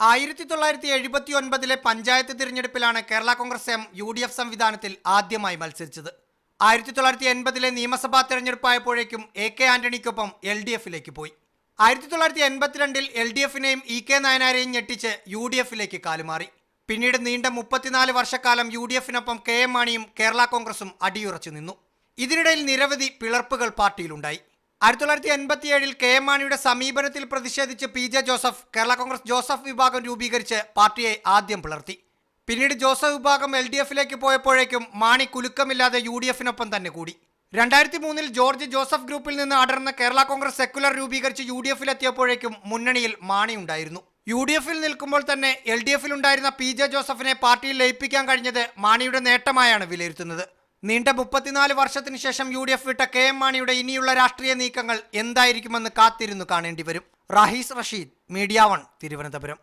ആയിരത്തി തൊള്ളായിരത്തി എഴുപത്തി ഒൻപതിലെ panchayat തിരഞ്ഞെടുപ്പിലാണ് Kerala Congress M U D F സംവിധാനത്തിൽ ആദ്യമായി മത്സരിച്ചത്. ആയിരത്തി തൊള്ളായിരത്തി എൺപതിലെ നിയമസഭാ തെരഞ്ഞെടുപ്പായപ്പോഴേക്കും എ കെ ആന്റണിക്കൊപ്പം എൽ ഡി എഫിലേക്ക് പോയി. ആയിരത്തി തൊള്ളായിരത്തി എൺപത്തിരണ്ടിൽ എൽ ഡി എഫിനെയും ഇ കെ നായനാരെയും ഞെട്ടിച്ച് യു ഡി എഫിലേക്ക് കാലുമാറി. പിന്നീട് നീണ്ട മുപ്പത്തിനാല് വർഷക്കാലം യു ഡി എഫിനൊപ്പം കെ എം മാണിയും കേരള കോൺഗ്രസും അടിയുറച്ചു നിന്നു. ഇതിനിടയിൽ നിരവധി പിളർപ്പുകൾ പാർട്ടിയിലുണ്ടായി. ആയിരത്തി തൊള്ളായിരത്തി എൺപത്തി ഏഴിൽ കെ എം മാണിയുടെ സമീപനത്തിൽ പ്രതിഷേധിച്ച് P J Joseph Kerala Congress Joseph വിഭാഗം രൂപീകരിച്ച് പാർട്ടിയെ ആദ്യം പുലർത്തി പിന്നീട് ജോസഫ് വിഭാഗം എൽ ഡി എഫിലേക്ക് പോയപ്പോഴേക്കും മാണി കുലുക്കമില്ലാതെ യു ഡി എഫിനൊപ്പം തന്നെ കൂടി. രണ്ടായിരത്തി മൂന്നിൽ ജോർജ് ജോസഫ് ഗ്രൂപ്പിൽ നിന്ന് അടർന്ന കേരള കോൺഗ്രസ് സെക്കുലർ രൂപീകരിച്ച് യു ഡി എഫിലെത്തിയപ്പോഴേക്കും മുന്നണിയിൽ മാണി ഉണ്ടായിരുന്നു. യു ഡി എഫിൽ നിൽക്കുമ്പോൾ തന്നെ എൽ ഡി എഫിൽ ഉണ്ടായിരുന്ന പി ജെ ജോസഫിനെ പാർട്ടിയിൽ ലയിപ്പിക്കാൻ കഴിഞ്ഞത് മാണിയുടെ നേട്ടമായാണ് വിലയിരുത്തുന്നത്. നീണ്ട മുപ്പത്തിനാല് വർഷത്തിന് ശേഷം യു ഡി എഫ് വിട്ട കെ എം മാണിയുടെ ഇനിയുള്ള രാഷ്ട്രീയ നീക്കങ്ങൾ എന്തായിരിക്കുമെന്ന് കാത്തിരുന്നു കാണേണ്ടി വരും. Rahees Rasheed media one Thiruvananthapuram.